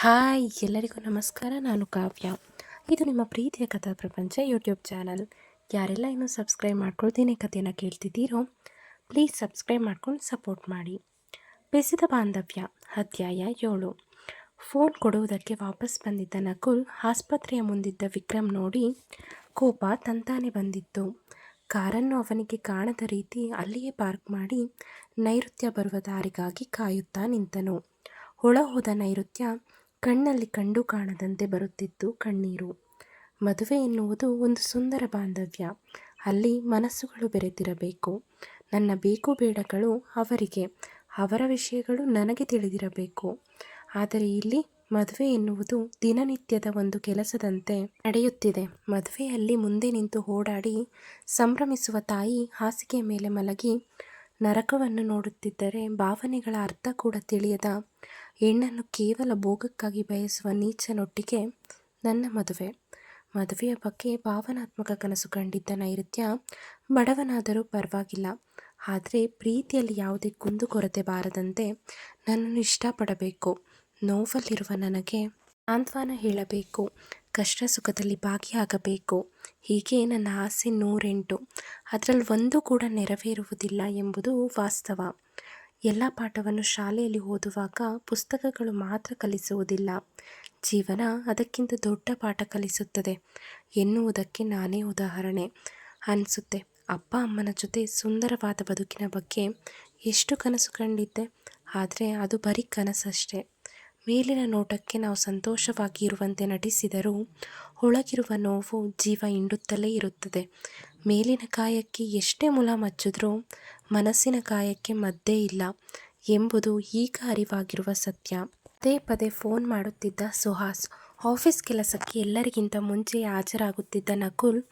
Hi ಎಲ್ಲರಿಗೂ ನಮಸ್ಕಾರ, ನಾನು ಕಾವ್ಯ. ಇದು ನಿಮ್ಮ ಪ್ರೀತಿಯ ಕಥಾ ಪ್ರಪಂಚ ಯೂಟ್ಯೂಬ್ ಚಾನಲ್. ಯಾರೆಲ್ಲ ಇನ್ನು ಸಬ್ಸ್ಕ್ರೈಬ್ ಮಾಡ್ಕೊಳ್ತೀನಿ ಕಥೆಯನ್ನು ಕೇಳ್ತಿದ್ದೀರೋ ಪ್ಲೀಸ್ ಸಬ್ಸ್ಕ್ರೈಬ್ ಮಾಡ್ಕೊಂಡು ಸಪೋರ್ಟ್ ಮಾಡಿ. ಬೆಸಿದ ಬಾಂಧವ್ಯ, ಅಧ್ಯಾಯ ಏಳು. ಫೋನ್ ಕೊಡುವುದಕ್ಕೆ ವಾಪಸ್ ಬಂದಿದ್ದ ನಕುಲ್ ಆಸ್ಪತ್ರೆಯ ಮುಂದಿದ್ದ ವಿಕ್ರಮ್ ನೋಡಿ ಕೋಪ ತಂತಾನೆ ಬಂದಿತ್ತು. ಕಾರನ್ನು ಅವನಿಗೆ ಕಾಣದ ರೀತಿ ಅಲ್ಲಿಯೇ ಪಾರ್ಕ್ ಮಾಡಿ ನೈಋತ್ಯ ಬರುವ ದಾರಿಗಾಗಿ ಕಾಯುತ್ತಾ ನಿಂತನು. ಒಳ ಹೋದ ನೈಋತ್ಯ ಕಣ್ಣಲ್ಲಿ ಕಂಡು ಕಾಣದಂತೆ ಬರುತ್ತಿತ್ತು ಕಣ್ಣೀರು. ಮದುವೆ ಎನ್ನುವುದು ಒಂದು ಸುಂದರ ಬಾಂಧವ್ಯ. ಅಲ್ಲಿ ಮನಸ್ಸುಗಳು ಬೆರೆತಿರಬೇಕು. ನನ್ನ ಬೇಕು ಬೇಡಗಳು ಅವರಿಗೆ. ಅವರ ವಿಷಯಗಳು ನನಗೆ ತಿಳಿದಿರಬೇಕು. ಆದರೆ ಇಲ್ಲಿ ಮದುವೆ ಎನ್ನುವುದು ದಿನನಿತ್ಯದ ಒಂದು ಕೆಲಸದಂತೆ ನಡೆಯುತ್ತಿದೆ. ಮದುವೆಯಲ್ಲಿ ಮುಂದೆ ನಿಂತು ಓಡಾಡಿ ಸಂಭ್ರಮಿಸುವ ತಾಯಿ ಹಾಸಿಗೆ ಮೇಲೆ ಮಲಗಿ ನರಕವನ್ನು ನೋಡುತ್ತಿದ್ದರೆ ಭಾವನೆಗಳ ಅರ್ಥ ಕೂಡ ತಿಳಿಯದ ಹೆಣ್ಣನ್ನು ಕೇವಲ ಭೋಗಕ್ಕಾಗಿ ಬಯಸುವ ನೀಚನೊಟ್ಟಿಗೆ ನನ್ನ ಮದುವೆ. ಮದುವೆಯ ಬಗ್ಗೆ ಭಾವನಾತ್ಮಕ ಕನಸು ಕಂಡಿದ್ದ ನೈಋತ್ಯ ಬಡವನಾದರೂ ಪರವಾಗಿಲ್ಲ. ಆದರೆ ಪ್ರೀತಿಯಲ್ಲಿ ಯಾವುದೇ ಕುಂದುಕೊರತೆ ಬಾರದಂತೆ ನನ್ನನ್ನು ಇಷ್ಟಪಡಬೇಕು. ನೋವಲ್ಲಿರುವ ನನಗೆ ಸಾಂತ್ವನ ಹೇಳಬೇಕು. ಕಷ್ಟ ಸುಖದಲ್ಲಿ ಭಾಗಿಯಾಗಬೇಕು. ಹೀಗೆ ನನ್ನ ಆಸೆ ನೂರೆಂಟು. ಅದರಲ್ಲಿ ಒಂದು ಕೂಡ ನೆರವೇರುವುದಿಲ್ಲ ಎಂಬುದು ವಾಸ್ತವ. ಎಲ್ಲ ಪಾಠವನ್ನು ಶಾಲೆಯಲ್ಲಿ ಓದುವಾಗ ಪುಸ್ತಕಗಳು ಮಾತ್ರ ಕಲಿಸುವುದಿಲ್ಲ. ಜೀವನ ಅದಕ್ಕಿಂತ ದೊಡ್ಡ ಪಾಠ ಕಲಿಸುತ್ತದೆ. ಎನ್ನುವುದಕ್ಕೆ ನಾನೇ ಉದಾಹರಣೆ. ಅನಿಸುತ್ತೆ, ಅಪ್ಪ ಅಮ್ಮನ ಜೊತೆ ಸುಂದರವಾದ ಬದುಕಿನ ಬಗ್ಗೆ ಎಷ್ಟು ಕನಸು ಕಂಡಿದ್ದೆ? ಆದರೆ ಅದು ಬರೀ ಕನಸಷ್ಟೇ. ಮೇಲಿನ ನೋಟಕ್ಕೆ ನಾವು ಸಂತೋಷವಾಗಿ ಇರುವಂತೆ ನಟಿಸಿದರೂ ಒಳಗಿರುವ ನೋವು ಜೀವ ಹಿಂಡುತ್ತಲೇ ಇರುತ್ತದೆ. ಮೇಲಿನ ಕಾಯಕ್ಕೆ ಎಷ್ಟೇ ಮುಲ ಮಚ್ಚಿದ್ರೂ ಮನಸ್ಸಿನ ಕಾಯಕ್ಕೆ ಮದ್ದೇ ಇಲ್ಲ ಎಂಬುದು ಈಗ ಅರಿವಾಗಿರುವ ಸತ್ಯ. ಪದೇ ಪದೇ ಫೋನ್ ಮಾಡುತ್ತಿದ್ದ ಸುಹಾಸ್, ಆಫೀಸ್ ಕೆಲಸಕ್ಕೆ ಎಲ್ಲರಿಗಿಂತ ಮುಂಚೆ ಹಾಜರಾಗುತ್ತಿದ್ದ ನಕುಲ್,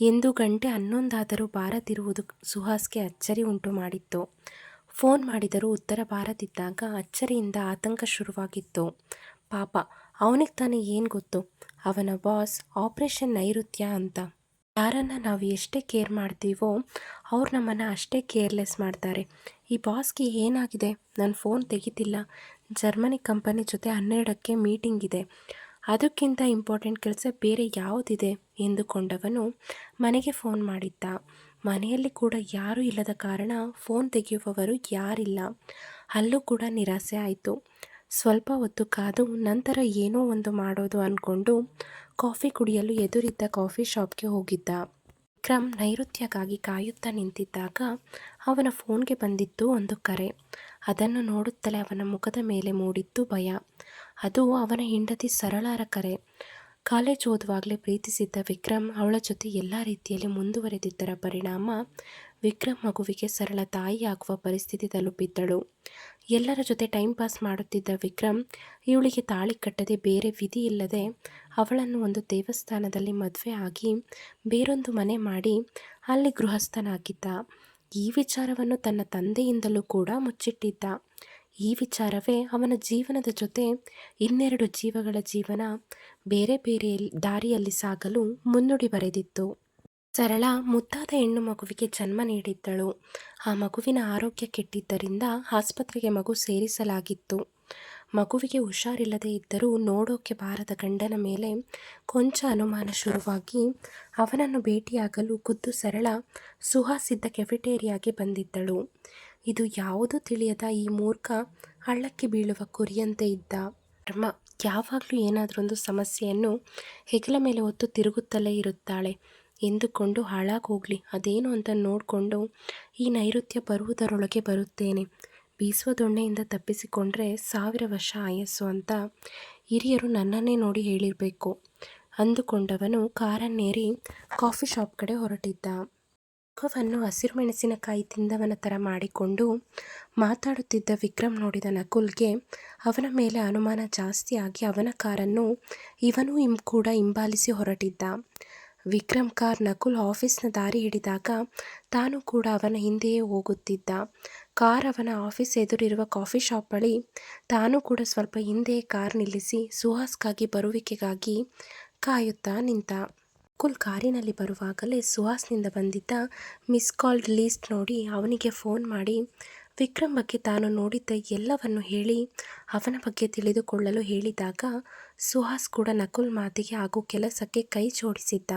ಎಂದು ಗಂಟೆ ಹನ್ನೊಂದಾದರೂ ಬಾರದಿರುವುದು ಸುಹಾಸ್ಗೆ ಅಚ್ಚರಿ ಉಂಟು ಮಾಡಿತ್ತು. ಫೋನ್ ಮಾಡಿದರೂ ಉತ್ತರ ಬಾರದಿದ್ದಾಗ ಅಚ್ಚರಿಯಿಂದ ಆತಂಕ ಶುರುವಾಗಿತ್ತು. ಪಾಪ, ಅವನಿಗೆ ತಾನೇ ಏನು ಗೊತ್ತು? ಅವನ ಬಾಸ್, ಆಪರೇಷನ್ ನೈಋತ್ಯ ಅಂತ. ಯಾರನ್ನು ನಾವು ಎಷ್ಟೇ ಕೇರ್ ಮಾಡ್ತೀವೋ, ಅವ್ರು ನಮ್ಮನ್ನು ಅಷ್ಟೇ ಕೇರ್ಲೆಸ್ ಮಾಡ್ತಾರೆ. ಈ ಬಾಸ್ಗೆ ಏನಾಗಿದೆ? ನನ್ನ ಫೋನ್ ತೆಗಿತಿಲ್ಲ. ಜರ್ಮನಿ ಕಂಪನಿ ಜೊತೆ ಹನ್ನೆರಡಕ್ಕೆ ಮೀಟಿಂಗ್ ಇದೆ. ಅದಕ್ಕಿಂತ ಇಂಪಾರ್ಟೆಂಟ್ ಕೆಲಸ ಬೇರೆ ಯಾವುದಿದೆ? ಎಂದುಕೊಂಡವನು ಮನೆಗೆ ಫೋನ್ ಮಾಡಿದ್ದ. ಮನೆಯಲ್ಲಿ ಕೂಡ ಯಾರೂ ಇಲ್ಲದ ಕಾರಣ ಫೋನ್ ತೆಗೆಯುವವರು ಯಾರಿಲ್ಲ. ಅಲ್ಲೂ ಕೂಡ ನಿರಾಸೆ ಆಯಿತು. ಸ್ವಲ್ಪ ಹೊತ್ತು ಕಾದು ನಂತರ ಏನೋ ಒಂದು ಮಾಡೋದು ಅಂದ್ಕೊಂಡು ಕಾಫಿ ಕುಡಿಯಲು ಎದುರಿದ್ದ ಕಾಫಿ ಶಾಪ್ಗೆ ಹೋಗಿದ್ದ. ವಿಕ್ರಮ್ ನೈಋತ್ಯಕ್ಕಾಗಿ ಕಾಯುತ್ತಾ ನಿಂತಿದ್ದಾಗ ಅವನ ಫೋನ್ಗೆ ಬಂದಿತ್ತು ಒಂದು ಕರೆ. ಅದನ್ನು ನೋಡುತ್ತಲೇ ಅವನ ಮುಖದ ಮೇಲೆ ಮೂಡಿತ್ತು ಭಯ. ಅದು ಅವನ ಹೆಂಡತಿ ಸರಳಾರ ಕರೆ. ಕಾಲೇಜ್ ಓದುವಾಗಲೇ ಪ್ರೀತಿಸಿದ್ದ ವಿಕ್ರಮ್ ಅವಳ ಜೊತೆ ಎಲ್ಲ ರೀತಿಯಲ್ಲಿ ಮುಂದುವರೆದಿದ್ದರ ಪರಿಣಾಮ ವಿಕ್ರಮ್ ಮಗುವಿಗೆ ಸರಳ ತಾಯಿಯಾಗುವ ಪರಿಸ್ಥಿತಿ ತಲುಪಿದ್ದಳು. ಎಲ್ಲರ ಜೊತೆ ಟೈಮ್ ಪಾಸ್ ಮಾಡುತ್ತಿದ್ದ ವಿಕ್ರಮ್ ಇವಳಿಗೆ ತಾಳಿ ಕಟ್ಟದೆ ಬೇರೆ ವಿಧಿ ಇಲ್ಲದೆ ಅವಳನ್ನು ಒಂದು ದೇವಸ್ಥಾನದಲ್ಲಿ ಮದುವೆ ಆಗಿ ಬೇರೊಂದು ಮನೆ ಮಾಡಿ ಅಲ್ಲಿ ಗೃಹಸ್ಥನಾಗಿದ್ದ. ಈ ವಿಚಾರವನ್ನು ತನ್ನ ತಂದೆಯಿಂದಲೂ ಕೂಡ ಮುಚ್ಚಿಟ್ಟಿದ್ದ. ಈ ವಿಚಾರವೇ ಅವನ ಜೀವನದ ಜೊತೆ ಇನ್ನೆರಡು ಜೀವಗಳ ಜೀವನ ಬೇರೆ ಬೇರೆ ದಾರಿಯಲ್ಲಿ ಸಾಗಲು ಮುನ್ನುಡಿ ಬರೆದಿತ್ತು. ಸರಳ ಮುದ್ದಾದ ಹೆಣ್ಣು ಮಗುವಿಗೆ ಜನ್ಮ ನೀಡಿದ್ದಳು. ಆ ಮಗುವಿನ ಆರೋಗ್ಯ ಕೆಟ್ಟಿದ್ದರಿಂದ ಆಸ್ಪತ್ರೆಗೆ ಮಗು ಸೇರಿಸಲಾಗಿತ್ತು. ಮಗುವಿಗೆ ಹುಷಾರಿಲ್ಲದೆ ಇದ್ದರೂ ನೋಡೋಕೆ ಬಾರದ ಗಂಡನ ಮೇಲೆ ಕೊಂಚ ಅನುಮಾನ ಶುರುವಾಗಿ ಅವನನ್ನು ಭೇಟಿಯಾಗಲು ಖುದ್ದು ಸರಳ ಸುಹಾಸಿದ್ದ ಕೆಫೆಟೇರಿಯಾಗೆ ಬಂದಿದ್ದಳು. ಇದು ಯಾವುದು ತಿಳಿಯದ ಈ ಮೂರ್ಖ ಹಳ್ಳಕ್ಕೆ ಬೀಳುವ ಕುರಿಯಂತೆ ಇದ್ದ. ಧರ್ಮ ಯಾವಾಗಲೂ ಏನಾದರೊಂದು ಸಮಸ್ಯೆಯನ್ನು ಹೆಗಲ ಮೇಲೆ ಹೊತ್ತು ತಿರುಗುತ್ತಲೇ ಇರುತ್ತಾಳೆ. ಎಂದುಕೊಂಡು ಹಾಳಾಗೋಗ್ಲಿ ಅದೇನು ಅಂತ ನೋಡಿಕೊಂಡು ಈ ನೈಋತ್ಯ ಬರುವುದರೊಳಗೆ ಬರುತ್ತೇನೆ. ಬೀಸುವ ದೊಣ್ಣೆಯಿಂದ ತಪ್ಪಿಸಿಕೊಂಡ್ರೆ ಸಾವಿರ ವರ್ಷ ಆಯಸ್ಸು ಅಂತ ಹಿರಿಯರು ನನ್ನನ್ನೇ ನೋಡಿ ಹೇಳಿರಬೇಕು. ಅಂದುಕೊಂಡವನು ಕಾರನ್ನೇರಿ ಕಾಫಿ ಶಾಪ್ ಕಡೆ ಹೊರಟಿದ್ದ. ಮುಖವನ್ನು ಹಸಿರು ಮೆಣಸಿನಕಾಯಿ ತಿಂದವನ ಥರ ಮಾಡಿಕೊಂಡು ಮಾತಾಡುತ್ತಿದ್ದ ವಿಕ್ರಮ್ ನೋಡಿದ ನಕುಲ್ಗೆ ಅವನ ಮೇಲೆ ಅನುಮಾನ ಜಾಸ್ತಿಯಾಗಿ ಅವನ ಕಾರನ್ನು ಇವನು ಇಂ ಕೂಡ ಹಿಂಬಾಲಿಸಿ ಹೊರಟಿದ್ದ. ವಿಕ್ರಮ್ ಕಾರ್ ನಕುಲ್ ಆಫೀಸ್ನ ದಾರಿ ಹಿಡಿದಾಗ ತಾನು ಕೂಡ ಅವನ ಹಿಂದೆಯೇ ಹೋಗುತ್ತಿದ್ದ. ಕಾರ್ ಅವನ ಆಫೀಸ್ ಎದುರಿರುವ ಕಾಫಿ ಶಾಪ್ ಬಳಿ ತಾನು ಕೂಡ ಸ್ವಲ್ಪ ಹಿಂದೆಯೇ ಕಾರ್ ನಿಲ್ಲಿಸಿ ಸುಹಾಸ್ಗಾಗಿ ಬರುವಿಕೆಗಾಗಿ ಕಾಯುತ್ತಾ ನಿಂತ. ಕುಲ್ ಕಾರಿನಲ್ಲಿ ಬರುವಾಗಲೇ ಸುಹಾಸ್ನಿಂದ ಬಂದಿದ್ದ ಮಿಸ್ ಕಾಲ್ಡ್ ಲೀಸ್ಟ್ ನೋಡಿ ಅವನಿಗೆ ಫೋನ್ ಮಾಡಿ, ವಿಕ್ರಮ್ ಬಗ್ಗೆ ತಾನು ನೋಡಿದ್ದ ಎಲ್ಲವನ್ನು ಹೇಳಿ, ಅವನ ಬಗ್ಗೆ ತಿಳಿದುಕೊಳ್ಳಲು ಹೇಳಿದಾಗ ಸುಹಾಸ್ ಕೂಡ ನಕುಲ್ ಮಾತಿಗೆ ಹಾಗೂ ಕೆಲಸಕ್ಕೆ ಕೈ ಜೋಡಿಸಿದ್ದ.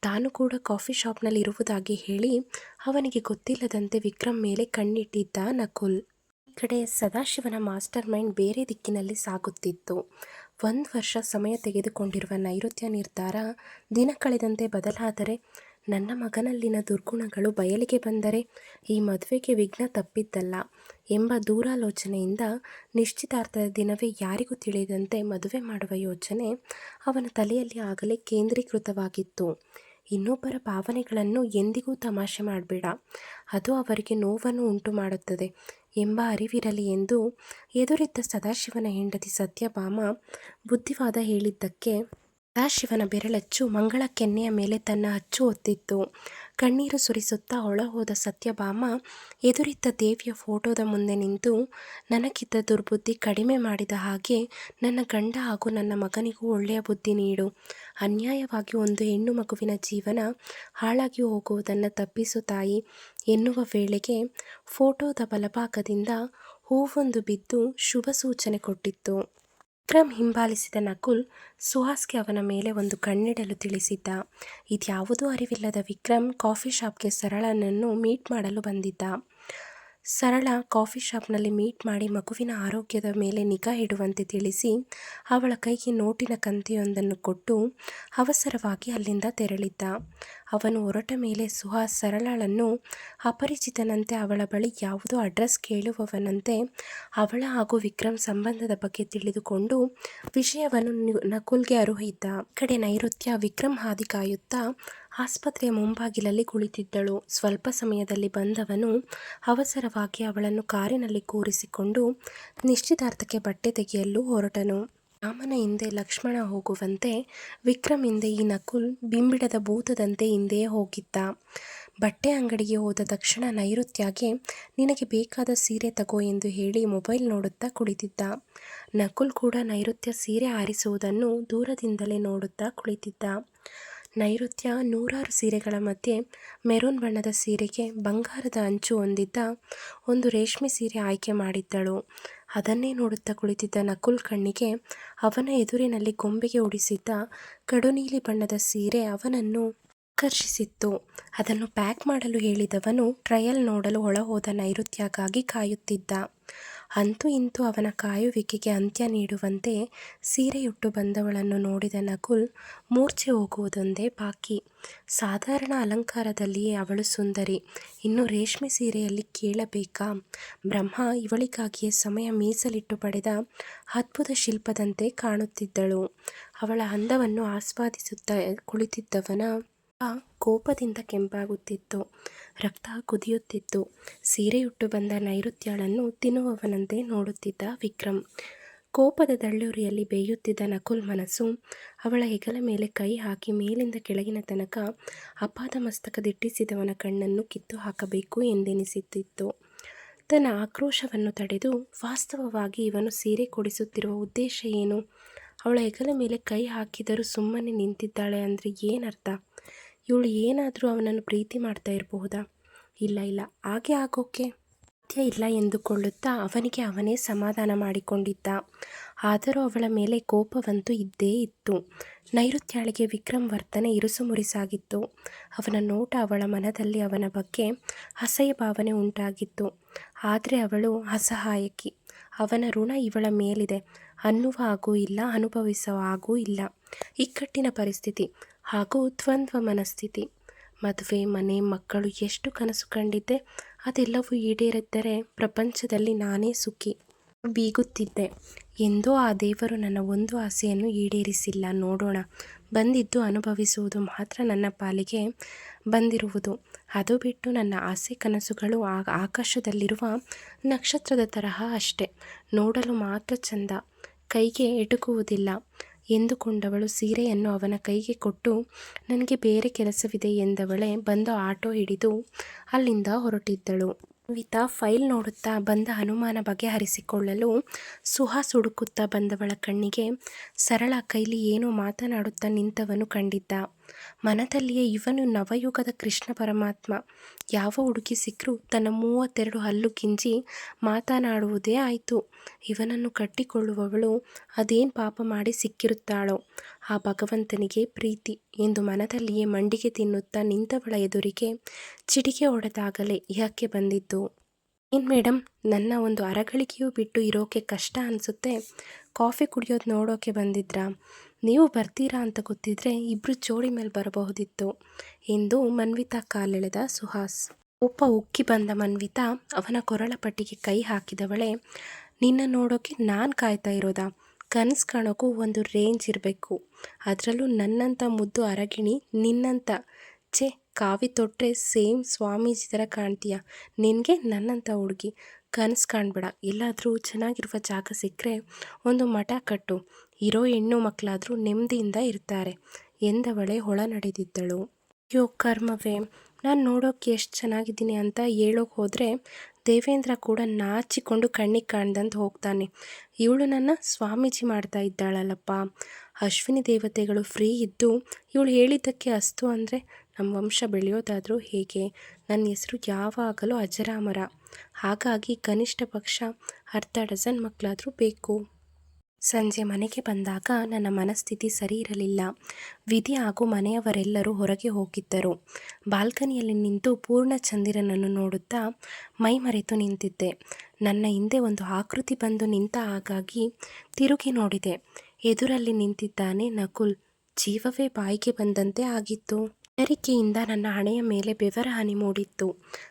ತಾನು ಕೂಡ ಕಾಫಿ ಶಾಪ್ನಲ್ಲಿ ಇರುವುದಾಗಿ ಹೇಳಿ ಅವನಿಗೆ ಗೊತ್ತಿಲ್ಲದಂತೆ ವಿಕ್ರಮ್ ಮೇಲೆ ಕಣ್ಣಿಟ್ಟಿದ್ದ ನಕುಲ್. ಈ ಕಡೆ ಸದಾಶಿವನ ಮಾಸ್ಟರ್ ಮೈಂಡ್ ಬೇರೆ ದಿಕ್ಕಿನಲ್ಲಿ ಸಾಗುತ್ತಿತ್ತು. ಒಂದು ವರ್ಷ ಸಮಯ ತೆಗೆದುಕೊಂಡಿರುವ ನೈಋತ್ಯ ನಿರ್ಧಾರ ದಿನ ಕಳೆದಂತೆ ಬದಲಾದರೆ, ನನ್ನ ಮಗನಲ್ಲಿನ ದುರ್ಗುಣಗಳು ಬಯಲಿಗೆ ಬಂದರೆ ಈ ಮದುವೆಗೆ ವಿಘ್ನ ತಪ್ಪಿದ್ದಲ್ಲ ಎಂಬ ದೂರಾಲೋಚನೆಯಿಂದ ನಿಶ್ಚಿತಾರ್ಥದ ದಿನವೇ ಯಾರಿಗೂ ತಿಳಿದಂತೆ ಮದುವೆ ಮಾಡುವ ಯೋಚನೆ ಅವನ ತಲೆಯಲ್ಲಿ ಆಗಲೇ ಕೇಂದ್ರೀಕೃತವಾಗಿತ್ತು. ಇನ್ನೊಬ್ಬರ ಭಾವನೆಗಳನ್ನು ಎಂದಿಗೂ ತಮಾಷೆ ಮಾಡಬೇಡ. ಅದು ಅವರಿಗೆ ನೋವನ್ನು ಉಂಟು ಮಾಡುತ್ತದೆ ಎಂಬ ಅರಿವಿರಲಿ ಎಂದು ಎದುರಿದ್ದ ಸದಾಶಿವನ ಹೆಂಡತಿ ಸತ್ಯಭಾಮ ಬುದ್ಧಿವಾದ ಹೇಳಿದ್ದಕ್ಕೆ ಸದಾಶಿವನ ಬೆರಳಚ್ಚು ಮಂಗಳ ಕೆನ್ನೆಯ ಮೇಲೆ ತನ್ನ ಅಚ್ಚು ಒತ್ತಿತ್ತು. ಕಣ್ಣೀರು ಸುರಿಸುತ್ತಾ ಒಳಹೋದ ಸತ್ಯಭಾಮ ಎದುರಿದ್ದ ದೇವಿಯ ಫೋಟೋದ ಮುಂದೆ ನಿಂತು, ನನಗಿದ್ದ ದುರ್ಬುದ್ಧಿ ಕಡಿಮೆ ಮಾಡಿದ ಹಾಗೆ ನನ್ನ ಗಂಡ ಹಾಗೂ ನನ್ನ ಮಗನಿಗೂ ಒಳ್ಳೆಯ ಬುದ್ಧಿ ನೀಡು. ಅನ್ಯಾಯವಾಗಿ ಒಂದು ಹೆಣ್ಣು ಮಗುವಿನ ಜೀವನ ಹಾಳಾಗಿ ಹೋಗುವುದನ್ನು ತಪ್ಪಿಸು ತಾಯಿ ಎನ್ನುವ ವೇಳೆಗೆ ಫೋಟೋದ ಬಲಭಾಗದಿಂದ ಹೂವೊಂದು ಬಿದ್ದು ಶುಭ ಸೂಚನೆ ಕೊಟ್ಟಿತ್ತು. ವಿಕ್ರಮ್ ಹಿಂಬಾಲಿಸಿದ ನಕುಲ್ ಸುಹಾಸ್ಗೆ ಅವನ ಮೇಲೆ ಒಂದು ಕಣ್ಣಿಡಲು ತಿಳಿಸಿದ್ದ. ಇದ್ಯಾವುದೂ ಅರಿವಿಲ್ಲದ ವಿಕ್ರಮ್ ಕಾಫಿ ಶಾಪ್ಗೆ ಸರಳನನ್ನು ಮೀಟ್ ಮಾಡಲು ಬಂದಿದ್ದ. ಸರಳ ಕಾಫಿ ಶಾಪ್ನಲ್ಲಿ ಮೀಟ್ ಮಾಡಿ ಮಗುವಿನ ಆರೋಗ್ಯದ ಮೇಲೆ ನಿಗಾ ಇಡುವಂತೆ ತಿಳಿಸಿ, ಅವಳ ಕೈಗೆ ನೋಟಿನ ಕಂತೆಯೊಂದನ್ನು ಕೊಟ್ಟು ಅವಸರವಾಗಿ ಅಲ್ಲಿಂದ ತೆರಳಿದ್ದ. ಅವನು ಹೊರಟ ಮೇಲೆ ಸುಹಾಸ್ ಸರಳಳನ್ನು, ಅಪರಿಚಿತನಂತೆ ಅವಳ ಬಳಿ ಯಾವುದೋ ಅಡ್ರೆಸ್ ಕೇಳುವವನಂತೆ ಅವಳ ಹಾಗೂ ವಿಕ್ರಮ್ ಸಂಬಂಧದ ಬಗ್ಗೆ ತಿಳಿದುಕೊಂಡು ವಿಷಯವನ್ನು ನಕುಲ್ಗೆ ಅರುಹಿದ್ದ. ಕಡೆ ನೈಋತ್ಯ ವಿಕ್ರಮ್ ಹಾದಿ ಕಾಯುತ್ತಾ ಆಸ್ಪತ್ರೆಯ ಮುಂಬಾಗಿಲಲ್ಲಿ ಕುಳಿತಿದ್ದಳು. ಸ್ವಲ್ಪ ಸಮಯದಲ್ಲಿ ಬಂದವನು ಅವಸರವಾಗಿ ಅವಳನ್ನು ಕಾರಿನಲ್ಲಿ ಕೂರಿಸಿಕೊಂಡು ನಿಶ್ಚಿತಾರ್ಥಕ್ಕೆ ಬಟ್ಟೆ ತೆಗೆಯಲು ಹೊರಟನು. ರಾಮನ ಹಿಂದೆ ಲಕ್ಷ್ಮಣ ಹೋಗುವಂತೆ ವಿಕ್ರಮ್ ಹಿಂದೆ ಈ ನಕುಲ್ ಬಿಂಬಿಡದ ಭೂತದಂತೆ ಹಿಂದೆಯೇ ಹೋಗಿದ್ದ. ಬಟ್ಟೆ ಅಂಗಡಿಗೆ ಹೋದ ತಕ್ಷಣ ನೈಋತ್ಯಾಗೆ, ನಿನಗೆ ಬೇಕಾದ ಸೀರೆ ತಗೋ ಎಂದು ಹೇಳಿ ಮೊಬೈಲ್ ನೋಡುತ್ತಾ ಕುಳಿತಿದ್ದ. ನಕುಲ್ ಕೂಡ ನೈಋತ್ಯ ಸೀರೆ ಆರಿಸುವುದನ್ನು ದೂರದಿಂದಲೇ ನೋಡುತ್ತಾ ಕುಳಿತಿದ್ದ. ನೈಋತ್ಯ ನೂರಾರು ಸೀರೆಗಳ ಮಧ್ಯೆ ಮೆರೂನ್ ಬಣ್ಣದ ಸೀರೆಗೆ ಬಂಗಾರದ ಅಂಚು ಹೊಂದಿದ್ದ ಒಂದು ರೇಷ್ಮೆ ಸೀರೆ ಆಯ್ಕೆ ಮಾಡಿದ್ದಳು. ಅದನ್ನೇ ನೋಡುತ್ತಾ ಕುಳಿತಿದ್ದ ನಕುಲ್ ಕಣ್ಣಿಗೆ ಅವನ ಎದುರಿನಲ್ಲಿ ಗೊಂಬೆಗೆ ಉಡಿಸಿದ್ದ ಕಡುನೀಲಿ ಬಣ್ಣದ ಸೀರೆ ಅವನನ್ನು ಆಕರ್ಷಿಸಿತ್ತು ಅದನ್ನು ಪ್ಯಾಕ್ ಮಾಡಲು ಹೇಳಿದವನು ಟ್ರಯಲ್ ನೋಡಲು ಒಳಹೋದ ನೈಋತ್ಯಕ್ಕಾಗಿ ಕಾಯುತ್ತಿದ್ದ. ಅಂತೂ ಇಂತೂ ಅವನ ಕಾಯುವಿಕೆಗೆ ಅಂತ್ಯ ನೀಡುವಂತೆ ಸೀರೆಯುಟ್ಟು ಬಂದವಳನ್ನು ನೋಡಿದ ನಕುಲ್, ಮೂರ್ಛೆ ಹೋಗುವುದೊಂದೇ ಬಾಕಿ. ಸಾಧಾರಣ ಅಲಂಕಾರದಲ್ಲಿಯೇ ಅವಳು ಸುಂದರಿ. ಇನ್ನು ರೇಷ್ಮೆ ಸೀರೆಯಲ್ಲಿ ಕೇಳಬೇಕಾ? ಬ್ರಹ್ಮ ಇವಳಿಗಾಗಿಯೇ ಸಮಯ ಮೀಸಲಿಟ್ಟು ಪಡೆದ ಅದ್ಭುತ ಶಿಲ್ಪದಂತೆ ಕಾಣುತ್ತಿದ್ದಳು. ಅವಳ ಅಂದವನ್ನು ಆಸ್ವಾದಿಸುತ್ತಾ ಕುಳಿತಿದ್ದವನ ಕೋಪದಿಂದ ಕೆಂಪಾಗುತ್ತಿತ್ತು. ರಕ್ತ ಕುದಿಯುತ್ತಿತ್ತು. ಸೀರೆಯುಟ್ಟು ಬಂದ ನೈಋತ್ಯಳನ್ನು ತಿನ್ನುವವನಂತೆ ನೋಡುತ್ತಿದ್ದ ವಿಕ್ರಮ್. ಕೋಪದ ದಳ್ಳುರಿಯಲ್ಲಿ ಬೇಯುತ್ತಿದ್ದ ನಕುಲ್ ಮನಸ್ಸು ಅವಳ ಹೆಗಲ ಮೇಲೆ ಕೈ ಹಾಕಿ ಮೇಲಿಂದ ಕೆಳಗಿನ ತನಕ ಅಪಾದ ಮಸ್ತಕದಿಟ್ಟಿಸಿದವನ ಕಣ್ಣನ್ನು ಕಿತ್ತು ಹಾಕಬೇಕು ಎಂದೆನಿಸುತ್ತಿತ್ತು ತನ್ನ ಆಕ್ರೋಶವನ್ನು ತಡೆದು ವಾಸ್ತವವಾಗಿ ಇವನು ಸೀರೆ ಕೊಡಿಸುತ್ತಿರುವ ಉದ್ದೇಶ ಏನು? ಅವಳ ಹೆಗಲ ಮೇಲೆ ಕೈ ಹಾಕಿದರೂ ಸುಮ್ಮನೆ ನಿಂತಿದ್ದಾಳೆ ಅಂದರೆ ಏನರ್ಥ? ಇವಳು ಏನಾದರೂ ಅವನನ್ನು ಪ್ರೀತಿ ಮಾಡ್ತಾ ಇರಬಹುದಾ? ಇಲ್ಲ ಇಲ್ಲ. ಹಾಗೆ ಆಗೋಕೆ ಸಾಧ್ಯ ಇಲ್ಲ ಎಂದುಕೊಳ್ಳುತ್ತಾ ಅವನಿಗೆ ಅವನೇ ಸಮಾಧಾನ ಮಾಡಿಕೊಂಡಿದ್ದ. ಆದರೂ ಅವಳ ಮೇಲೆ ಕೋಪವಂತೂ ಇದ್ದೇ ಇತ್ತು. ನೈಋತ್ಯಾಳಿಗೆ ವಿಕ್ರಮ್ ವರ್ತನೆ ಇರುಸುಮುರಿಸಾಗಿತ್ತು ಅವನ ನೋಟ ಅವಳ ಮನದಲ್ಲಿ ಅವನ ಬಗ್ಗೆ ಅಸಹ್ಯ ಭಾವನೆ ಉಂಟಾಗಿತ್ತು. ಆದರೆ ಅವಳು ಅಸಹಾಯಕಿ. ಅವನ ಋಣ ಇವಳ ಮೇಲಿದೆ. ಅನ್ನುವ ಆಗೂ ಇಲ್ಲ ಅನುಭವಿಸುವ ಆಗೂ ಇಲ್ಲ. ಇಕ್ಕಟ್ಟಿನ ಪರಿಸ್ಥಿತಿ. ಹಾಗೂ ದ್ವಂದ್ವ ಮನಸ್ಥಿತಿ. ಮದುವೆ, ಮನೆ, ಮಕ್ಕಳು ಎಷ್ಟು ಕನಸು ಕಂಡಿದ್ದೆ, ಅದೆಲ್ಲವೂ ಈಡೇರಿದ್ದರೆ ಪ್ರಪಂಚದಲ್ಲಿ ನಾನೇ ಸುಖಿ ಬೀಗುತ್ತಿದ್ದೆ. ಎಂದೋ ಆ ದೇವರು ನನ್ನ ಒಂದು ಆಸೆಯನ್ನು ಈಡೇರಿಸಿಲ್ಲ. ನೋಡೋಣ. ಬಂದಿದ್ದು ಅನುಭವಿಸುವುದು ಮಾತ್ರ ನನ್ನ ಪಾಲಿಗೆ ಬಂದಿರುವುದು. ಅದು ಬಿಟ್ಟು ನನ್ನ ಆಸೆ ಕನಸುಗಳು ಆ ಆಕಾಶದಲ್ಲಿರುವ ನಕ್ಷತ್ರದ ತರಹ ಅಷ್ಟೆ. ನೋಡಲು ಮಾತ್ರ ಚಂದ. ಕೈಗೆ ಎಟುಕುವುದಿಲ್ಲ. ಎಂದುಕೊಂಡವಳು ಸೀರೆಯನ್ನು ಅವನ ಕೈಗೆ ಕೊಟ್ಟು, ನನಗೆ ಬೇರೆ ಕೆಲಸವಿದೆ ಎಂದವಳೆ ಬಂದು ಆಟೋ ಹಿಡಿದು ಅಲ್ಲಿಂದ ಹೊರಟಿದ್ದಳು. ವಿತಾ ಫೈಲ್ ನೋಡುತ್ತಾ ಬಂದ ಅನುಮಾನ ಬಗೆಹರಿಸಿಕೊಳ್ಳಲು ಸುಹಾಸ್ ಹುಡುಕುತ್ತಾ ಬಂದವಳ ಕಣ್ಣಿಗೆ ಸರಳ ಕೈಲಿ ಏನೋ ಮಾತನಾಡುತ್ತಾ ನಿಂತವನು ಕಂಡಿದ್ದ. ಮನದಲ್ಲಿಯೇ ಇವನು ನವಯುಗದ ಕೃಷ್ಣ ಪರಮಾತ್ಮ. ಯಾವ ಹುಡುಗಿ ಸಿಕ್ಕರೂ ತನ್ನ ಮೂವತ್ತೆರಡು ಹಲ್ಲು ಕಿಂಜಿ ಮಾತನಾಡುವುದೇ ಆಯಿತು. ಇವನನ್ನು ಕಟ್ಟಿಕೊಳ್ಳುವವಳು ಅದೇನು ಪಾಪ ಮಾಡಿ ಸಿಕ್ಕಿರುತ್ತಾಳೋ? ಆ ಭಗವಂತನಿಗೆ ಪ್ರೀತಿ. ಎಂದು ಮನದಲ್ಲಿಯೇ ಮಂಡಿಗೆ ತಿನ್ನುತ್ತಾ ನಿಂತವಳ ಎದುರಿಗೆ ಚಿಟಿಕೆ ಹೊಡೆದಾಗಲೇ ಯಾಕೆ ಬಂದಿದ್ದು. ಏನು ಮೇಡಮ್ ನನ್ನ ಒಂದು ಅರಗಳಿಕೆಯೂ ಬಿಟ್ಟು ಇರೋಕೆ ಕಷ್ಟ ಅನಿಸುತ್ತೆ. ಕಾಫಿ ಕುಡಿಯೋದು ನೋಡೋಕೆ ಬಂದಿದ್ರಾ? ನೀವು ಬರ್ತೀರಾ ಅಂತ ಗೊತ್ತಿದ್ರೆ ಇಬ್ಬರು ಜೋಡಿ ಮೇಲೆ ಬರಬಹುದಿತ್ತು. ಎಂದು ಮನ್ವಿತಾ ಕಾಲೆಳೆದ ಸುಹಾಸ್. ಒಪ್ಪ ಉಕ್ಕಿ ಬಂದ ಮನ್ವಿತಾ ಅವನ ಕೊರಳ ಪಟ್ಟಿಗೆ ಕೈ ಹಾಕಿದವಳೆ, ನಿನ್ನ ನೋಡೋಕೆ ನಾನು ಕಾಯ್ತಾ ಇರೋದಾ? ಕನಸು ಕಾಣೋಕ್ಕೂ ಒಂದು ರೇಂಜ್ ಇರಬೇಕು. ಅದರಲ್ಲೂ ನನ್ನಂಥ ಮುದ್ದು ಅರಗಿಣಿ ನಿನ್ನಂಥ ಛೇ, ಕಾವಿ ತೊಟ್ಟರೆ ಸೇಮ್ ಸ್ವಾಮೀಜಿ ಥರ ಕಾಣ್ತೀಯ? ನಿನಗೆ ನನ್ನಂಥ ಹುಡುಗಿ. ಕನಸು ಕಾಣಬೇಡ. ಎಲ್ಲಾದರೂ ಚೆನ್ನಾಗಿರುವ ಜಾಗ ಸಿಕ್ಕರೆ ಒಂದು ಮಠ ಕಟ್ಟು. ಇರೋ ಹೆಣ್ಣು ಮಕ್ಕಳಾದರೂ ನೆಮ್ಮದಿಯಿಂದ ಇರ್ತಾರೆ. ಎಂದವಳೆ ಹೊಳ ನಡೆದಿದ್ದಳು. ಅಯ್ಯೋ, ಕರ್ಮವೇ. ನಾನು ನೋಡೋಕೆ ಎಷ್ಟು ಚೆನ್ನಾಗಿದ್ದೀನಿ ಅಂತ ಹೇಳೋಕೆ ಹೋದರೆ ದೇವೇಂದ್ರ ಕೂಡ ನಾಚಿಕೊಂಡು ಕಣ್ಣಿಗೆ ಕಾಣ್ದಂತ ಹೋಗ್ತಾನೆ. ಇವಳು ನನ್ನ ಸ್ವಾಮೀಜಿ ಮಾಡ್ತಾ ಇದ್ದಾಳಲ್ಲಪ್ಪ. ಅಶ್ವಿನಿ ದೇವತೆಗಳು ಫ್ರೀ ಇದ್ದು ಇವಳು ಹೇಳಿದ್ದಕ್ಕೆ ಅಸ್ತು ಅಂದರೆ ನಮ್ಮ ವಂಶ ಬೆಳೆಯೋದಾದರೂ ಹೇಗೆ? ನನ್ನ ಹೆಸರು ಯಾವಾಗಲೂ ಅಜರಾಮರ. ಹಾಗಾಗಿ ಕನಿಷ್ಠ ಪಕ್ಷ ಅರ್ಧ ಡಜನ್ ಮಕ್ಕಳಾದರೂ ಬೇಕು. ಸಂಜೆ ಮನೆಗೆ ಬಂದಾಗ ನನ್ನ ಮನಸ್ಥಿತಿ ಸರಿ ಇರಲಿಲ್ಲ. ವಿಧಿ ಹಾಗೂ ಮನೆಯವರೆಲ್ಲರೂ ಹೊರಗೆ ಹೋಗಿದ್ದರು. ಬಾಲ್ಕನಿಯಲ್ಲಿ ನಿಂತು ಪೂರ್ಣ ಚಂದಿರನನ್ನು ನೋಡುತ್ತಾ ಮೈ ಮರೆತು ನಿಂತಿದ್ದೆ. ನನ್ನ ಹಿಂದೆ ಒಂದು ಆಕೃತಿ ಬಂದು ನಿಂತ ಹಾಗಾಗಿ ತಿರುಗಿ ನೋಡಿದೆ. ಎದುರಲ್ಲಿ ನಿಂತಿದ್ದಾನೆ ನಕುಲ್. ಜೀವವೇ ಬಾಯಿಗೆ ಬಂದಂತೆ ಆಗಿತ್ತು. ಹೆದರಿಕೆಯಿಂದ ನನ್ನ ಹಣೆಯ ಮೇಲೆ ಬೆವರ ಹನಿ ಮೂಡಿತ್ತು.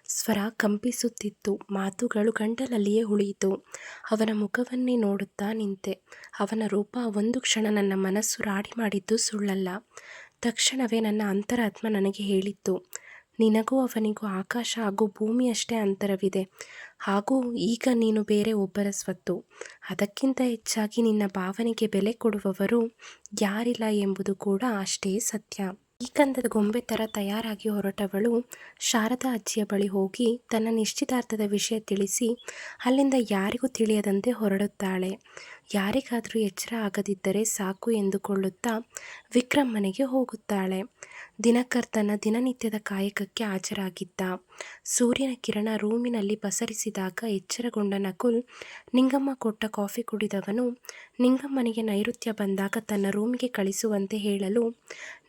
ಸ್ವರ ಕಂಪಿಸುತ್ತಿತ್ತು. ಮಾತುಗಳು ಗಂಟಲಲ್ಲಿಯೇ ಉಳಿಯಿತು. ಅವನ ಮುಖವನ್ನೇ ನೋಡುತ್ತಾ ನಿಂತೆ. ಅವನ ರೂಪ ಒಂದು ಕ್ಷಣ ನನ್ನ ಮನಸ್ಸು ರಾಡಿ ಮಾಡಿದ್ದು ಸುಳ್ಳಲ್ಲ. ತಕ್ಷಣವೇ ನನ್ನ ಅಂತರಾತ್ಮ ನನಗೆ ಹೇಳಿತ್ತು. ನಿನಗೂ ಅವನಿಗೂ ಆಕಾಶ ಹಾಗೂ ಭೂಮಿಯಷ್ಟೇ ಅಂತರವಿದೆ. ಹಾಗೂ ಈಗ ನೀನು ಬೇರೆ ಒಬ್ಬರ ಸ್ವತ್ತು. ಅದಕ್ಕಿಂತ ಹೆಚ್ಚಾಗಿ ನಿನ್ನ ಭಾವನೆಗೆ ಬೆಲೆ ಕೊಡುವವರು ಯಾರಿಲ್ಲ ಎಂಬುದು ಕೂಡ ಅಷ್ಟೇ ಸತ್ಯ. ಈ ಕಂದದ ಗೊಂಬೆ ತರ ತಯಾರಾಗಿ ಹೊರಟವಳು. ಶಾರದಾ ಅಜ್ಜಿಯ ಬಳಿ ಹೋಗಿ ತನ್ನ ನಿಶ್ಚಿತಾರ್ಥದ ವಿಷಯ ತಿಳಿಸಿ ಅಲ್ಲಿಂದ ಯಾರಿಗೂ ತಿಳಿಯದಂತೆ ಹೊರಡುತ್ತಾಳೆ. ಯಾರಿಗಾದರೂ ಎಚ್ಚರ ಆಗದಿದ್ದರೆ ಸಾಕು ಎಂದುಕೊಳ್ಳುತ್ತಾ ವಿಕ್ರಮ್ ಮನೆಗೆ ಹೋಗುತ್ತಾಳೆ ದಿನಕರ್ತನ ದಿನನಿತ್ಯದ ಕಾಯಕಕ್ಕೆ ಹಾಜರಾಗಿದ್ದ. ಸೂರ್ಯನ ಕಿರಣ ರೂಮಿನಲ್ಲಿ ಪಸರಿಸಿದಾಗ ಎಚ್ಚರಗೊಂಡ ನಕುಲ್, ನಿಂಗಮ್ಮ ಕೊಟ್ಟ ಕಾಫಿ ಕುಡಿದವನು ನಿಂಗಮ್ಮನಿಗೆ ನೈಋತ್ಯ ಬಂದಾಗ ತನ್ನ ರೂಮಿಗೆ ಕಳಿಸುವಂತೆ ಹೇಳಲು,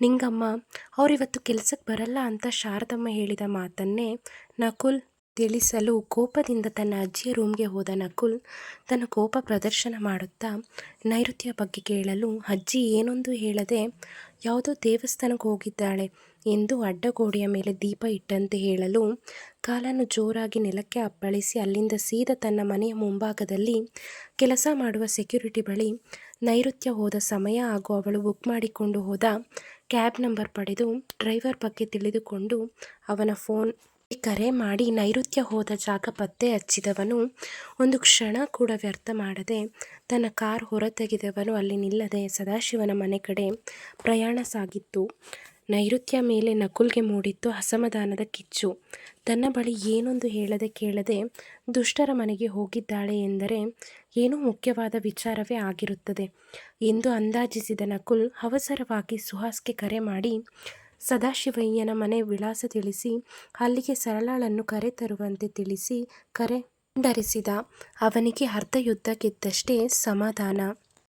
ನಿಂಗಮ್ಮ, ಅವರಿವತ್ತು ಕೆಲಸಕ್ಕೆ ಬರಲ್ಲ ಅಂತ ಶಾರದಮ್ಮ ಹೇಳಿದ ಮಾತನ್ನೇ ನಕುಲ್ ತಿಳಿಸಲು ಕೋಪದಿಂದ ತನ್ನ ಅಜ್ಜಿಯ ರೂಮ್ಗೆ ಹೋದ ನಕುಲ್ ತನ್ನ ಕೋಪ ಪ್ರದರ್ಶನ ಮಾಡುತ್ತಾ ನೈಋತ್ಯ ಬಗ್ಗೆ ಕೇಳಲು, ಅಜ್ಜಿ, ಏನೊಂದು ಹೇಳದೆ ಯಾವುದೋ ದೇವಸ್ಥಾನಕ್ಕೆ ಹೋಗಿದ್ದಾಳೆ ಎಂದು ಅಡ್ಡಗೋಡೆಯ ಮೇಲೆ ದೀಪ ಇಟ್ಟಂತೆ ಹೇಳಲು, ಕಾಲನ್ನು ಜೋರಾಗಿ ನೆಲಕ್ಕೆ ಅಪ್ಪಳಿಸಿ ಅಲ್ಲಿಂದ ಸೀದ ತನ್ನ ಮನೆಯ ಮುಂಭಾಗದಲ್ಲಿ ಕೆಲಸ ಮಾಡುವ ಸೆಕ್ಯೂರಿಟಿ ಬಳಿ ನೈಋತ್ಯ ಹೋದ ಸಮಯ ಹಾಗೂ ಅವಳು ಬುಕ್ ಮಾಡಿಕೊಂಡು ಹೋದ ಕ್ಯಾಬ್ ನಂಬರ್ ಪಡೆದು ಡ್ರೈವರ್ ಬಗ್ಗೆ ತಿಳಿದುಕೊಂಡು ಅವನ ಫೋನ್ ಕರೆ ಮಾಡಿ ನೈಋತ್ಯ ಹೋದ ಜಾಗ ಪತ್ತೆ ಹಚ್ಚಿದವನು, ಒಂದು ಕ್ಷಣ ಕೂಡ ವ್ಯರ್ಥ ಮಾಡದೆ ತನ್ನ ಕಾರ್ ಹೊರತೆಗೆದವನು ಅಲ್ಲಿ ನಿಲ್ಲದೆ ಸದಾಶಿವನ ಮನೆ ಕಡೆ ಪ್ರಯಾಣ ಸಾಗಿತ್ತು. ನೈಋತ್ಯ ಮೇಲೆ ನಕುಲ್ಗೆ ಮೂಡಿತ್ತು ಅಸಮಾಧಾನದ ಕಿಚ್ಚು. ತನ್ನ ಬಳಿ ಏನೊಂದು ಹೇಳದೆ ಕೇಳದೆ ದುಷ್ಟರ ಮನೆಗೆ ಹೋಗಿದ್ದಾಳೆ ಎಂದರೆ ಏನೋ ಮುಖ್ಯವಾದ ವಿಚಾರವೇ ಆಗಿರುತ್ತದೆ ಎಂದು ಅಂದಾಜಿಸಿದ ನಕುಲ್ ಅವಸರವಾಗಿ ಸುಹಾಸ್ಗೆ ಕರೆ ಮಾಡಿ ಸದಾಶಿವಯ್ಯನ ಮನೆ ವಿಳಾಸ ತಿಳಿಸಿ, ಅಲ್ಲಿಗೆ ಸರಳಳನ್ನು ಕರೆತರುವಂತೆ ತಿಳಿಸಿ, ಕರೆ ಧರಿಸಿದ ಅವನಿಗೆ ಅರ್ಧ ಸಮಾಧಾನ.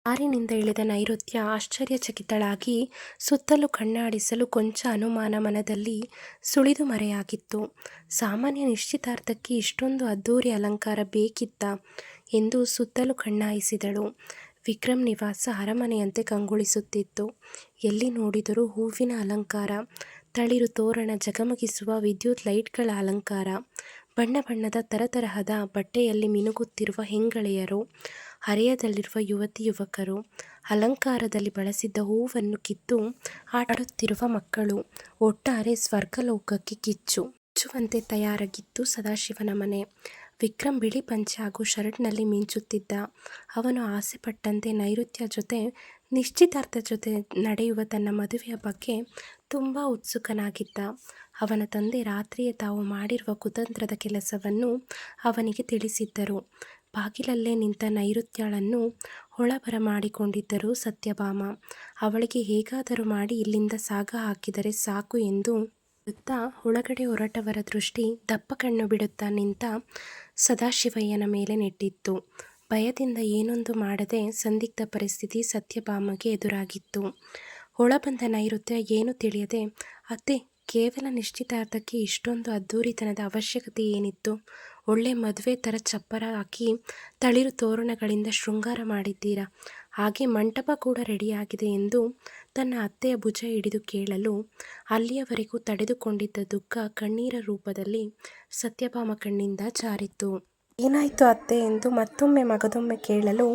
ಕಾರಿನಿಂದ ಇಳಿದ ನೈಋತ್ಯ ಆಶ್ಚರ್ಯಚಕಿತಳಾಗಿ ಸುತ್ತಲೂ ಕಣ್ಣಾಡಿಸಲು ಕೊಂಚ ಅನುಮಾನ ಮನದಲ್ಲಿ ಸುಳಿದು ಮರೆಯಾಗಿತ್ತು. ಸಾಮಾನ್ಯ ನಿಶ್ಚಿತಾರ್ಥಕ್ಕೆ ಇಷ್ಟೊಂದು ಅದ್ಧೂರಿ ಅಲಂಕಾರ ಬೇಕಿತ್ತ ಎಂದು ಸುತ್ತಲೂ ಕಣ್ಣಾಯಿಸಿದಳು. ವಿಕ್ರಮ್ ನಿವಾಸ ಅರಮನೆಯಂತೆ ಕಂಗೊಳಿಸುತ್ತಿತ್ತು. ಎಲ್ಲಿ ನೋಡಿದರೂ ಹೂವಿನ ಅಲಂಕಾರ, ತಳಿರು ತೋರಣ, ಜಗಮಗಿಸುವ ವಿದ್ಯುತ್ ಲೈಟ್ಗಳ ಅಲಂಕಾರ. ಬಣ್ಣ ಬಣ್ಣದ ತರತರಹದ ಬಟ್ಟೆಯಲ್ಲಿ ಮಿನುಗುತ್ತಿರುವ ಹೆಂಗಳೆಯರು ಹರೆಯದಲ್ಲಿರುವ ಯುವತಿ ಯುವಕರು, ಅಲಂಕಾರದಲ್ಲಿ ಬಳಸಿದ್ದ ಹೂವನ್ನು ಕಿತ್ತು ಆಟಾಡುತ್ತಿರುವ ಮಕ್ಕಳು, ಒಟ್ಟಾರೆ ಸ್ವರ್ಗಲೋಕಕ್ಕೆ ಕಿಚ್ಚು. ಕಿಚ್ಚುವಂತೆ ತಯಾರಾಗಿತ್ತು ಸದಾಶಿವನ ಮನೆ. ವಿಕ್ರಮ್ ಬಿಳಿ ಪಂಚೆ ಹಾಗೂ ಶರ್ಟ್ನಲ್ಲಿ ಮಿಂಚುತ್ತಿದ್ದ ಅವನು ಆಸೆಪಟ್ಟಂತೆ ನೈಋತ್ಯ ಜೊತೆ, ನಿಶ್ಚಿತಾರ್ಥ ಜೊತೆ ನಡೆಯುವ ತನ್ನ ಮದುವೆಯ ಬಗ್ಗೆ ತುಂಬ ಉತ್ಸುಕನಾಗಿದ್ದ. ಅವನ ತಂದೆ ರಾತ್ರಿಯೇ ತಾವು ಮಾಡಿರುವ ಕುತಂತ್ರದ ಕೆಲಸವನ್ನು ಅವನಿಗೆ ತಿಳಿಸಿದ್ದರು. ಬಾಗಿಲಲ್ಲೇ ನಿಂತ ನೈಋತ್ಯಳನ್ನು ಹೊಳಬರ ಮಾಡಿಕೊಂಡಿದ್ದರು ಸತ್ಯಭಾಮ. ಅವಳಿಗೆ ಹೇಗಾದರೂ ಮಾಡಿ ಇಲ್ಲಿಂದ ಸಾಗ ಹಾಕಿದರೆ ಸಾಕು ಎಂದು ಹೇಳುತ್ತಾ ಒಳಗಡೆ ಹೊರಟವರ ದೃಷ್ಟಿ ದಪ್ಪ ಕಣ್ಣು ಬಿಡುತ್ತಾ ನಿಂತ ಸದಾಶಿವಯ್ಯನ ಮೇಲೆ ನೆಟ್ಟಿತ್ತು. ಭಯದಿಂದ ಏನೊಂದು ಮಾಡದೆ ಸಂದಿಗ್ಧ ಪರಿಸ್ಥಿತಿ ಸತ್ಯಭಾಮಗೆ ಎದುರಾಗಿತ್ತು. ಒಳಬಂದ ನೈಋತ್ಯ ಏನು ತಿಳಿಯದೆ, ಅತ್ತೆ, ಕೇವಲ ನಿಶ್ಚಿತಾರ್ಥಕ್ಕೆ ಇಷ್ಟೊಂದು ಅದ್ಧೂರಿತನದ ಅವಶ್ಯಕತೆ ಏನಿತ್ತು? ಒಳ್ಳೆ ಮದುವೆ ಥರ ಚಪ್ಪರ ಹಾಕಿ ತಳಿರು ತೋರಣಗಳಿಂದ ಶೃಂಗಾರ ಮಾಡಿದ್ದೀರಾ? ಹಾಗೆ ಮಂಟಪ ಕೂಡ ರೆಡಿಯಾಗಿದೆ ಎಂದು ತನ್ನ ಅತ್ತೆಯ ಭುಜ ಹಿಡಿದು ಕೇಳಲು ಅಲ್ಲಿಯವರೆಗೂ ತಡೆದುಕೊಂಡಿದ್ದ ದುಃಖ ಕಣ್ಣೀರ ರೂಪದಲ್ಲಿ ಸತ್ಯಭಾಮ ಕಣ್ಣಿಂದ ಜಾರಿತ್ತು. ಏನಾಯಿತು ಅತ್ತೆ ಎಂದು ಮತ್ತೊಮ್ಮೆ ಮಗದೊಮ್ಮೆ ಕೇಳಲು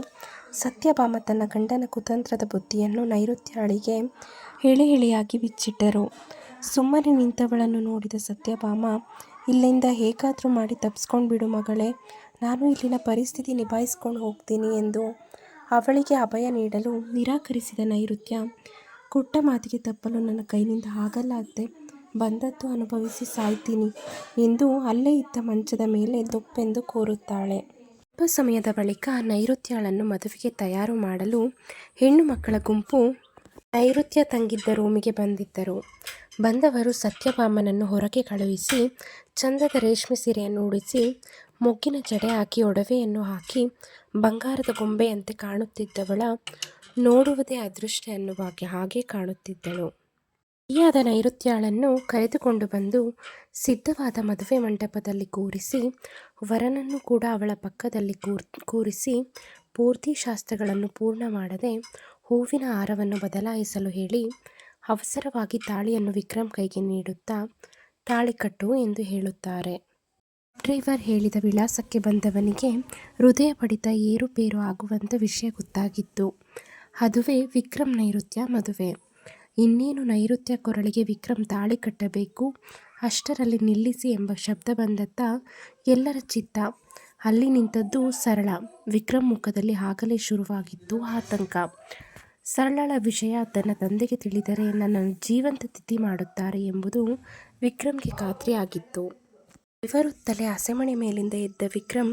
ಸತ್ಯಭಾಮ ತನ್ನ ಗಂಡನ ಕುತಂತ್ರದ ಬುದ್ಧಿಯನ್ನು ನೈಋತ್ಯಾಳಿಗೆ ಹೇಳಿ ಹೇಳಿಯಾಗಿ ಬಿಚ್ಚಿಟ್ಟರು. ಸುಮ್ಮನೆ ನಿಂತವಳನ್ನು ನೋಡಿದ ಸತ್ಯಭಾಮ, ಇಲ್ಲಿಂದ ಹೇಗಾದರೂ ಮಾಡಿ ತಪ್ಪಿಸ್ಕೊಂಡು ಬಿಡು ಮಗಳೇ, ನಾನು ಇಲ್ಲಿನ ಪರಿಸ್ಥಿತಿ ನಿಭಾಯಿಸ್ಕೊಂಡು ಹೋಗ್ತೀನಿ ಎಂದು ಅವಳಿಗೆ ಅಭಯ ನೀಡಲು ನಿರಾಕರಿಸಿದ ನೈಋತ್ಯ, ಕುಟ್ಟ ಮಾತಿಗೆ ತಪ್ಪಲು ನನ್ನ ಕೈನಿಂದ ಆಗಲ್ಲ ಬಂದದ್ದು ಅನುಭವಿಸಿ ಸಾಯ್ತೀನಿ. ಎಂದು ಅಲ್ಲೇ ಇದ್ದ ಮಂಚದ ಮೇಲೆ ದೊಪ್ಪೆಂದು ಕೋರುತ್ತಾಳೆ. ಸ್ವಲ್ಪ ಸಮಯದ ಬಳಿಕ ನೈಋತ್ಯಳನ್ನು ಮದುವೆಗೆ ತಯಾರು ಮಾಡಲು ಹೆಣ್ಣು ಮಕ್ಕಳ ಗುಂಪು ನೈಋತ್ಯ ತಂಗಿದ್ದ ರೂಮಿಗೆ ಬಂದಿದ್ದರು. ಬಂದವರು ಸತ್ಯಭಾಮನನ್ನು ಹೊರಗೆ ಕಳುಹಿಸಿ, ಚಂದದ ರೇಷ್ಮೆ ಸೀರೆಯನ್ನು ಉಡಿಸಿ, ಮೊಗ್ಗಿನ ಜಡೆ ಹಾಕಿ, ಒಡವೆಯನ್ನು ಹಾಕಿ ಬಂಗಾರದ ಗೊಂಬೆಯಂತೆ ಕಾಣುತ್ತಿದ್ದವಳ ನೋಡುವುದೇ ಅದೃಷ್ಟ ಎನ್ನುವಾಗೆ ಹಾಗೆ ಕಾಣುತ್ತಿದ್ದಳು. ಸ್ತ್ರೀಯಾದ ನೈಋತ್ಯಾಳನ್ನು ಕರೆದುಕೊಂಡು ಬಂದು ಸಿದ್ಧವಾದ ಮದುವೆ ಮಂಟಪದಲ್ಲಿ ಕೂರಿಸಿ, ವರನನ್ನು ಕೂಡ ಅವಳ ಪಕ್ಕದಲ್ಲಿ ಕೂರ್, ಕೂರಿಸಿ ಪೂರ್ತಿ ಶಾಸ್ತ್ರಗಳನ್ನು ಪೂರ್ಣ ಮಾಡದೆ ಹೂವಿನ ಹಾರವನ್ನು ಬದಲಾಯಿಸಲು ಹೇಳಿ ಅವಸರವಾಗಿ ತಾಳಿಯನ್ನು ವಿಕ್ರಮ್ ಕೈಗೆ ನೀಡುತ್ತಾ ತಾಳಿಕಟ್ಟು ಎಂದು ಹೇಳುತ್ತಾರೆ. ಡ್ರೈವರ್ ಹೇಳಿದ ವಿಳಾಸಕ್ಕೆ ಬಂದವನಿಗೆ ಹೃದಯ ಬಡಿತ ಏರುಪೇರು ಆಗುವಂಥ ವಿಷಯ ಗೊತ್ತಾಗಿತ್ತು. ಅದುವೇ ವಿಕ್ರಮ್ ನೈಋತ್ಯ ಮದುವೆ. ಇನ್ನೇನು ನೈಋತ್ಯ ಕೊರಳಿಗೆ ವಿಕ್ರಮ್ ತಾಳಿ ಕಟ್ಟಬೇಕು? ಅಷ್ಟರಲ್ಲಿ ನಿಲ್ಲಿಸಿ ಎಂಬ ಶಬ್ದ ಬಂದತ್ತ ಎಲ್ಲರ ಚಿತ್ತ. ಅಲ್ಲಿ ನಿಂತದ್ದು ಸರಳ. ವಿಕ್ರಮ್ ಮುಖದಲ್ಲಿ ಆಗಲೇ ಶುರುವಾಗಿತ್ತು ಆತಂಕ. ಸರಳಳ ವಿಷಯ ತನ್ನ ತಂದೆಗೆ ತಿಳಿದರೆ ನನ್ನನ್ನು ಜೀವಂತ ತಿಥಿ ಮಾಡುತ್ತಾರೆ ಎಂಬುದು ವಿಕ್ರಮ್ಗೆ ಖಾತ್ರಿಯಾಗಿತ್ತು. ಬೆವರುತ್ತಲೇ ಹಸೆಮಣೆ ಮೇಲಿಂದ ಎದ್ದ ವಿಕ್ರಮ್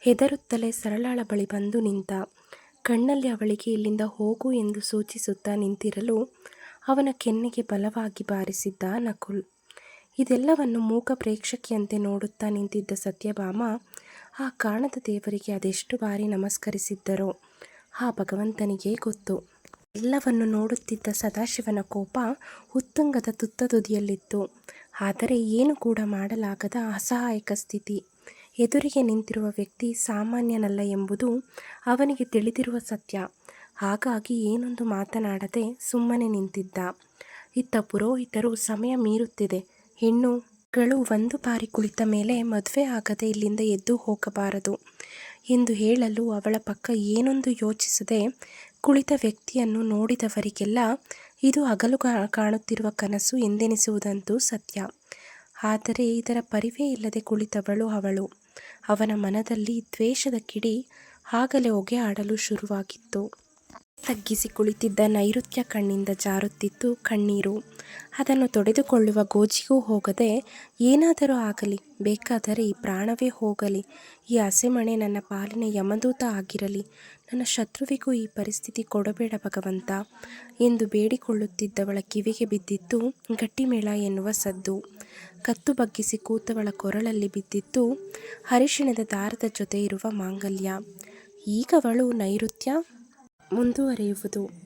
ಹೆದರುತ್ತಲೇ ಸರಳಾಳ ಬಳಿ ಬಂದು ನಿಂತ ಕಣ್ಣಲ್ಲಿ ಅವಳಿಗೆ ಇಲ್ಲಿಂದ ಹೋಗು ಎಂದು ಸೂಚಿಸುತ್ತಾ ನಿಂತಿರಲು ಅವನ ಕೆನ್ನೆಗೆ ಬಲವಾಗಿ ಬಾರಿಸಿದ್ದ ನಕುಲ್. ಇದೆಲ್ಲವನ್ನು ಮೂಕ ಪ್ರೇಕ್ಷಕಿಯಂತೆ ನೋಡುತ್ತಾ ನಿಂತಿದ್ದ ಸತ್ಯಭಾಮ ಆ ಕಾಣದ ದೇವರಿಗೆ ಅದೆಷ್ಟು ಬಾರಿ ನಮಸ್ಕರಿಸಿದ್ದರೋ ಆ ಭಗವಂತನಿಗೆ ಗೊತ್ತು. ಎಲ್ಲವನ್ನು ನೋಡುತ್ತಿದ್ದ ಸದಾಶಿವನ ಕೋಪ ಉತ್ತುಂಗದ ತುತ್ತ ತುದಿಯಲ್ಲಿತ್ತು. ಆದರೆ ಏನು ಕೂಡ ಮಾಡಲಾಗದ ಅಸಹಾಯಕ ಸ್ಥಿತಿ. ಎದುರಿಗೆ ನಿಂತಿರುವ ವ್ಯಕ್ತಿ ಸಾಮಾನ್ಯನಲ್ಲ ಎಂಬುದು ಅವನಿಗೆ ತಿಳಿದಿರುವ ಸತ್ಯ. ಹಾಗಾಗಿ ಏನೊಂದು ಮಾತನಾಡದೆ ಸುಮ್ಮನೆ ನಿಂತಿದ್ದ. ಇತ್ತ ಪುರೋಹಿತರು ಸಮಯ ಮೀರುತ್ತಿದೆ. ಹೆಣ್ಣುಗಳು ಒಂದು ಬಾರಿ ಕುಳಿತ ಮೇಲೆ ಮದುವೆ ಆಗದೆ ಇಲ್ಲಿಂದ ಎದ್ದು ಹೋಗಬಾರದು. ಎಂದು ಹೇಳಲು ಅವಳ ಪಕ್ಕ ಏನೊಂದು ಯೋಚಿಸದೆ ಕುಳಿತ ವ್ಯಕ್ತಿಯನ್ನು ನೋಡಿದವರಿಗೆಲ್ಲ ಇದು ಹಗಲು ಕಾಣುತ್ತಿರುವ ಕನಸು ಎಂದೆನಿಸುವುದಂತೂ ಸತ್ಯ. ಆದರೆ ಇದರ ಪರಿವೇ ಇಲ್ಲದೆ ಕುಳಿತವಳು ಅವಳು. ಅವನ ಮನದಲ್ಲಿ ದ್ವೇಷದ ಕಿಡಿ ಆಗಲೇ ಹೊಗೆ ಆಡಲು ಶುರುವಾಗಿತ್ತು. ತಗ್ಗಿಸಿ ಕುಳಿತಿದ್ದ ನೈಋತ್ಯ ಕಣ್ಣಿಂದ ಜಾರುತ್ತಿತ್ತು ಕಣ್ಣೀರು. ಅದನ್ನು ತೊಡೆದುಕೊಳ್ಳುವ ಗೋಜಿಗೂ ಹೋಗದೆ, ಏನಾದರೂ ಆಗಲಿ, ಬೇಕಾದರೆ ಈ ಪ್ರಾಣವೇ ಹೋಗಲಿ. ಈ ಹಸೆಮಣೆ ನನ್ನ ಪಾಲಿನ ಯಮದೂತ ಆಗಿರಲಿ. ನನ್ನ ಶತ್ರುವಿಗೂ ಈ ಪರಿಸ್ಥಿತಿ ಕೊಡಬೇಡ ಭಗವಂತ. ಎಂದು ಬೇಡಿಕೊಳ್ಳುತ್ತಿದ್ದವಳ ಕಿವಿಗೆ ಬಿದ್ದಿತ್ತು ಗಟ್ಟಿಮೇಳ ಎನ್ನುವ ಸದ್ದು. ಕತ್ತು ಬಗ್ಗಿಸಿ ಕೂತವಳ ಕೊರಳಲ್ಲಿ ಬಿದ್ದಿತ್ತು ಅರಿಶಿಣದ ದಾರದ ಜೊತೆ ಇರುವ ಮಾಂಗಲ್ಯ. ಈಗವಳು ನೈಋತ್ಯ? ಮುಂದುವರಿಯುವುದು.